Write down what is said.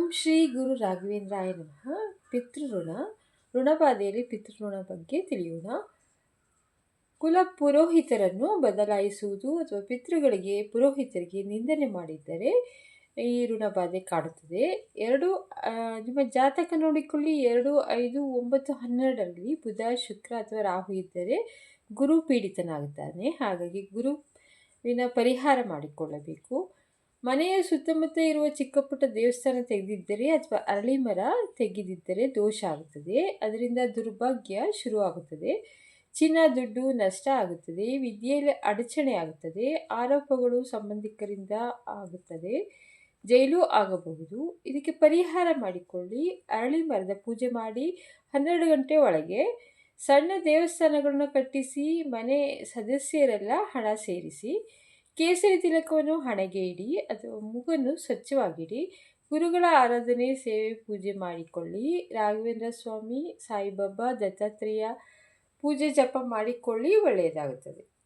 ಓಂ ಶ್ರೀ ಗುರು ರಾಘವೇಂದ್ರಾಯ ನಮಃ. ಪಿತೃಋಣ ಋಣಬಾಧೆಯಲ್ಲಿ ಪಿತೃಋಣ ಬಗ್ಗೆ ತಿಳಿಯೋಣ. ಕುಲ ಪುರೋಹಿತರನ್ನು ಬದಲಾಯಿಸುವುದು ಅಥವಾ ಪಿತೃಗಳಿಗೆ ಪುರೋಹಿತರಿಗೆ ನಿಂದನೆ ಮಾಡಿದ್ದರೆ ಈ ಋಣಬಾಧೆ ಕಾಡುತ್ತದೆ. ಎರಡು ನಿಮ್ಮ ಜಾತಕ ನೋಡಿಕೊಳ್ಳಿ. ಎರಡು, ಐದು, ಒಂಬತ್ತು, ಹನ್ನೆರಡರಲ್ಲಿ ಬುಧ, ಶುಕ್ರ ಅಥವಾ ರಾಹು ಇದ್ದರೆ ಗುರು ಪೀಡಿತನಾಗುತ್ತಾನೆ. ಹಾಗಾಗಿ ಗುರುವಿನ ಪರಿಹಾರ ಮಾಡಿಕೊಳ್ಳಬೇಕು. ಮನೆಯ ಸುತ್ತಮುತ್ತ ಇರುವ ಚಿಕ್ಕ ಪುಟ್ಟ ದೇವಸ್ಥಾನ ತೆಗೆದಿದ್ದರೆ ಅಥವಾ ಅರಳಿ ಮರ ತೆಗೆದಿದ್ದರೆ ದೋಷ ಆಗುತ್ತದೆ. ಅದರಿಂದ ದುರ್ಭಾಗ್ಯ ಶುರುವಾಗುತ್ತದೆ. ಚಿನ್ನ, ದುಡ್ಡು ನಷ್ಟ ಆಗುತ್ತದೆ. ವಿದ್ಯೆಯಲ್ಲಿ ಅಡಚಣೆ ಆಗುತ್ತದೆ. ಆರೋಪಗಳು ಸಂಬಂಧಿಕರಿಂದ ಆಗುತ್ತದೆ. ಜೈಲು ಆಗಬಹುದು. ಇದಕ್ಕೆ ಪರಿಹಾರ ಮಾಡಿಕೊಳ್ಳಿ. ಅರಳಿ ಮರದ ಪೂಜೆ ಮಾಡಿ ಹನ್ನೆರಡು ಗಂಟೆ ಒಳಗೆ ಸಣ್ಣ ದೇವಸ್ಥಾನಗಳನ್ನು ಕಟ್ಟಿಸಿ ಮನೆ ಸದಸ್ಯರೆಲ್ಲ ಹಣ ಸೇರಿಸಿ ಕೇಸರಿ ತಿಲಕವನ್ನು ಹಣೆಗೆ ಇಡಿ ಅಥವಾ ಮುಗನ್ನು ಸ್ವಚ್ಛವಾಗಿಡಿ. ಗುರುಗಳ ಆರಾಧನೆ, ಸೇವೆ, ಪೂಜೆ ಮಾಡಿಕೊಳ್ಳಿ. ರಾಘವೇಂದ್ರ ಸ್ವಾಮಿ, ಸಾಯಿಬಾಬಾ ದತ್ತಾತ್ರೇಯ, ಪೂಜೆ ಜಪ ಮಾಡಿಕೊಳ್ಳಿ, ಒಳ್ಳೆಯದಾಗುತ್ತದೆ.